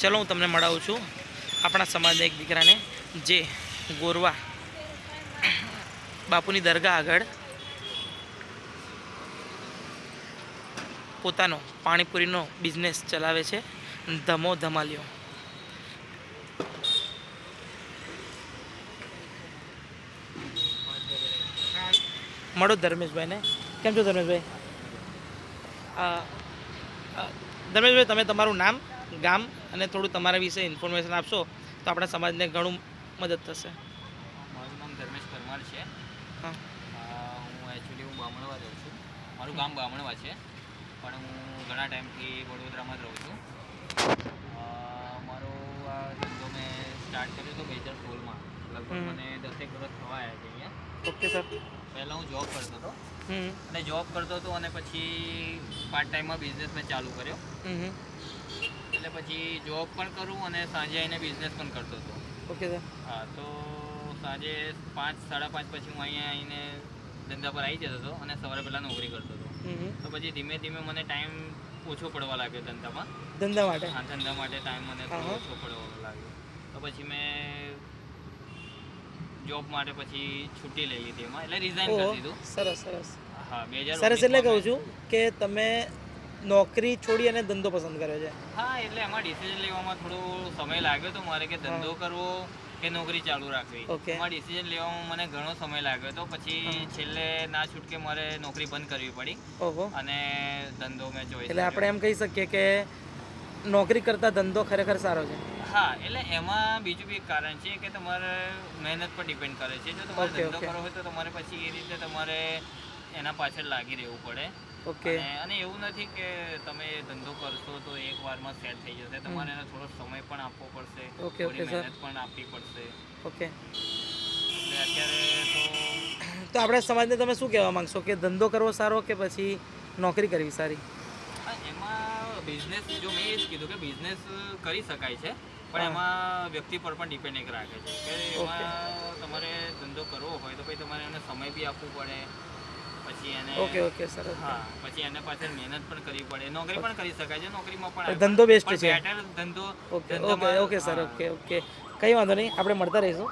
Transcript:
ચલો, હું તમને મળાવું છું આપણા સમાજના એક દીકરાને, જે ગોરવા બાપુની દરગાહ આગળ પોતાનો પાણીપુરીનો બિઝનેસ ચલાવે છે, ધમો ધમાલ્યો. મળો ધર્મેશભાઈને. કેમ છો ધર્મેશભાઈ? ધર્મેશભાઈ, તમે તમારું નામ, ગામ? અને થોડું તમારા વિશે ઇન્ફોર્મેશન આપશો તો આપણા સમાજને ઘણું મદદ થશે. મારું નામ ધર્મેશ પરમાર છે. હા. હું એકચ્યુઅલી હું બામણવા રહું છું. મારું ગામ બામણવા છે પણ હું ઘણા ટાઈમથી વડોદરામાં જ રહું છું. મારો આ ધંધો મેં સ્ટાર્ટ કર્યો હતો બે હજાર સોળમાં. લગભગ મને દસેક વર્ષ થવા આવ્યા છે અહીંયા. ઓકે સર પહેલાં હું જોબ કરતો હતો. અને જોબ કરતો હતો અને પછી પાર્ટ ટાઈમમાં બિઝનેસ મેં ચાલુ કર્યો. એટલે પછી જોબ પણ કરું અને સાંજે આવીને બિઝનેસ પણ કરતો હતો. ઓકે સર હા તો સાંજે પાંચ સાડા પાંચ પછી હું અહીંયા આવીને ધંધા પર આવી જતો હતો અને સવારે પહેલાં નોકરી કરતો હતો. તો પછી ધીમે ધીમે મને ટાઈમ ઓછો પડવા લાગ્યો ધંધામાં. ધંધા માટે? હા ધંધા માટે ટાઈમ મને ઓછો પડવા લાગ્યો. તો પછી મેં જોબ માટે પછી છુટ્ટી લઈ લીધી એમાં. એટલે રિઝાઇન કરી દીધું. સરસ સરસ. હા બે હજાર સરસ એટલે કહું છું કે તમે નોકરી છોડી અને ધંધો પસંદ કર્યો છે. હા એટલે એમાં ડિસિઝન લેવામાં થોડો સમય લાગ્યો તો મારે કે ધંધો કરવો કે નોકરી ચાલુ રાખવી. એમાં ડિસિઝન લેવામાં મને ઘણો સમય લાગ્યો તો પછી છેલ્લે ના છૂટકે મારે નોકરી બંધ કરવી પડી. ઓહો. અને ધંધો મેં જોઈ એટલે આપણે એમ કહી શકીએ કે નોકરી કરતા ધંધો ખરેખર સારો છે. હા એટલે એમાં બીજું બી એક કારણ છે કે તમારે મહેનત પર ડિપેન્ડ કરે છે. જો તમારે ધંધો કરવો હોય તો તમારે પછી એ રીતે તમારે એના પાછળ લાગી રહેવું પડે. ઓકે. અને એવું નથી કે તમે ધંધો કરશો તો એક વારમાં સેટ થઈ જશે. તમારે એનો થોડો સમય પણ આપવો પડશે. Okay okay sir. મહેનત પણ આપવી પડશે. ઓકે. અત્યારે તો તો આપણે સમાજને તમે શું કહેવા માંગશો? કે ધંધો કરવો સારો કે પછી નોકરી કરવી સારી? એમાં બિઝનેસ જો મેં એ જ કીધું કે બિઝનેસ કરી શકાય છે પણ એમાં વ્યક્તિ પર પણ ડિપેન્ડ એક રાખે છે. કે એમાં તમારે ધંધો કરવો હોય તો પછી તમારે એને સમય બી આપવો પડે. પછી એને ઓકે ઓકે સર હા પછી એને પાછળ મહેનત પણ કરવી પડે. નોકરી પણ કરી શકાય છે નોકરીમાં પણ ધંધો બેસ્ટ છે. ધંધો okay okay okay sir okay okay. કંઈ વાંધો નહીં આપણે મળતા રહીશું.